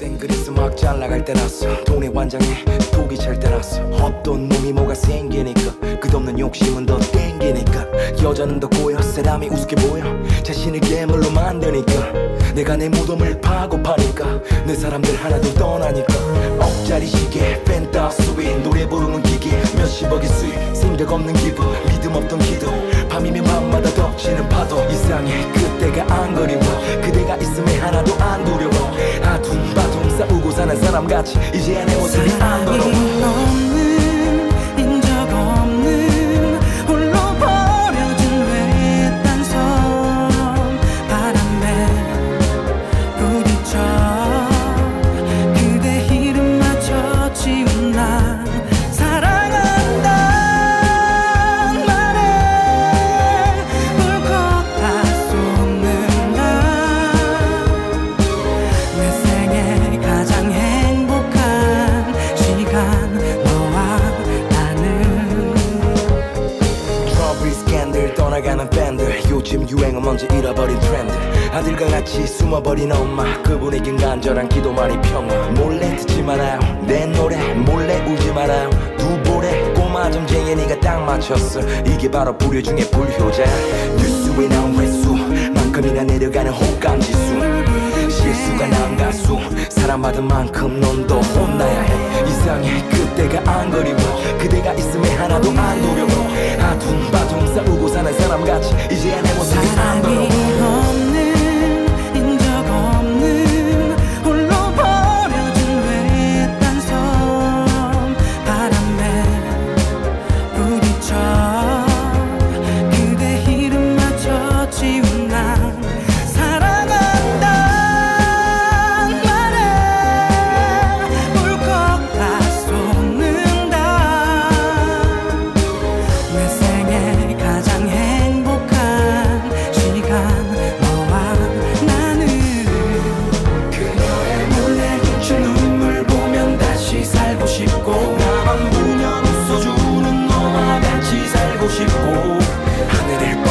그땐 그래서 막 잘 나갈 때났어 돈에 완장해 독이 찰 때났어 없던 놈이 뭐가 생기니까 끝없는 욕심은 더 땡기니까 여자는 더 꼬여 사람이 우습게 보여 자신을 괴물로 만드니까 내가 내 무덤을 파고 파니까 내 사람들 하나도 떠나니까 억짜리 시계 펜타스위 노래 부르는 기계 몇십억의 수익 생각 없는 기분 믿음 없던 기도 밤이면 밤마다 덮치는 파도 이상해 그때가 안 그리워 그대가 있음에 하나도 안 두려워 싸우고 사는 사람같이 이제야 내 모습이 떠나가는 밴드. 요즘 유행은 먼저 잃어버린 트렌드. 아들과 같이 숨어버린 엄마. 그분에겐 간절한 기도만이 평화. 몰래 듣지 말아요. 내 노래 몰래 울지 말아요. 두 볼에 꼬마 점쟁이니가 딱 맞췄어. 이게 바로 불효 중에 불효자. 뉴스에 나온 횟수만큼이나 내려가는 호감지수. 실수가 난 가수. 사랑받은 만큼 넌 더 혼나야 해. 이상해. 그때가 안 그리워. 그대가 있음에 하나도 안 두려워. 아둥바둥 싸우고 사는 사람같이 이제 싶고 하늘을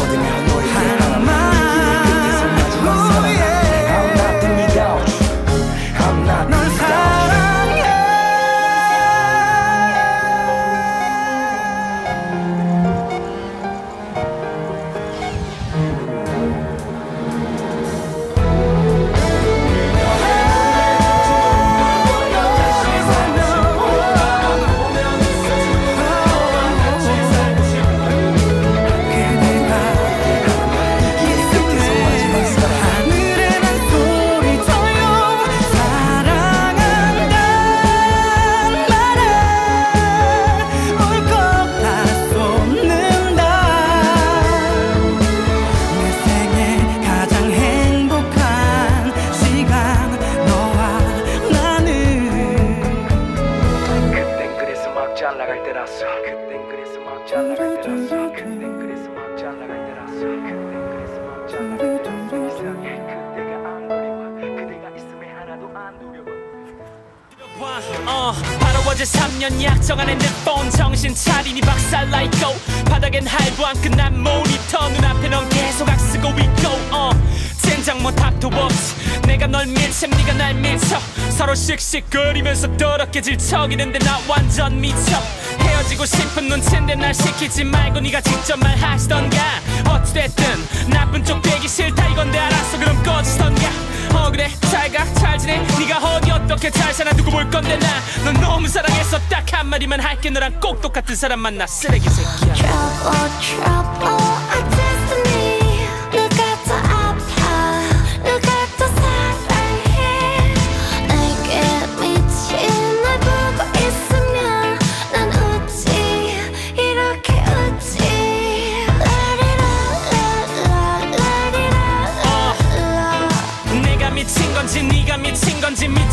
어제 3년 약정한 핸드폰 정신 차리니 박살나 있고 바닥엔 할부한 끝난 모니터 눈앞에 넌 계속 악쓰고 있고 어, 젠장 뭐 답도 없이 내가 널 밀쳐 네가 날 밀쳐. 서로 씩씩 거리면서 더럽게 질척이는데 나 완전 미쳐 싶은 눈치인데 날 시키지 말고 네가 직접 말하시던가. 어찌됐든 나쁜 쪽 되기 싫다 이건데 알았어 그럼 꺼지던가. 어 그래 잘가 잘 지내. 네가 어디 어떻게 잘 사나 두고 볼 건데 나. 넌 너무 사랑했어 딱 한마디만 할게. 너랑 꼭 똑같은 사람 만나 쓰레기 새끼야. Trouble, trouble,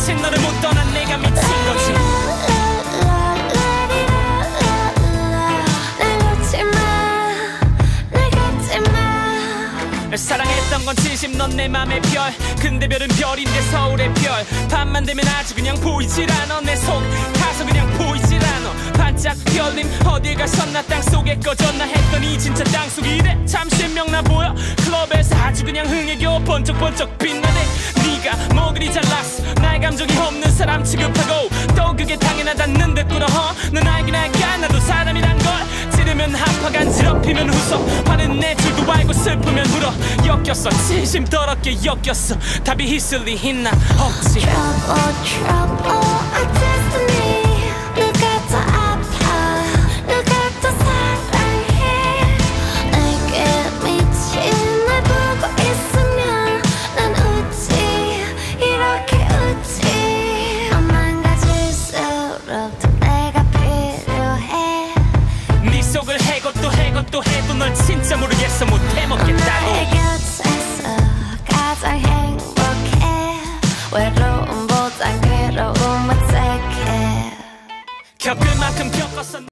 미친 너를 못 떠난 내가 미친 거지. 사랑했던 건 진심 넌 내 맘의 별. 근데 별은 별인데 서울의 별. 밤만 되면 아주 그냥 보이질 않아. 내 속 가서 그냥 보이질 않아. 반 반짝 별님 어딜 가셨나 땅속에 꺼졌나 했더니 진짜 땅속이 이래. 참 신명나 보여. 클럽에서 아주 그냥 흥에 겨워 번쩍번쩍 빛나 네 네가 뭐 그리 잘났어. 나의 감정이 없는 사람 취급하고 또 그게 당연하다는 듯 꿇어 넌 알긴 알까? 나도 사람이란 걸. 찌르면 한파 간지럽히면 웃어 화는 내 줄도 알고 슬프면 울어. 엮였어. 진심 더럽게 엮였어. 답이 히슬리 있나? 없지. Trouble, trouble, 겪을 만큼 겪었어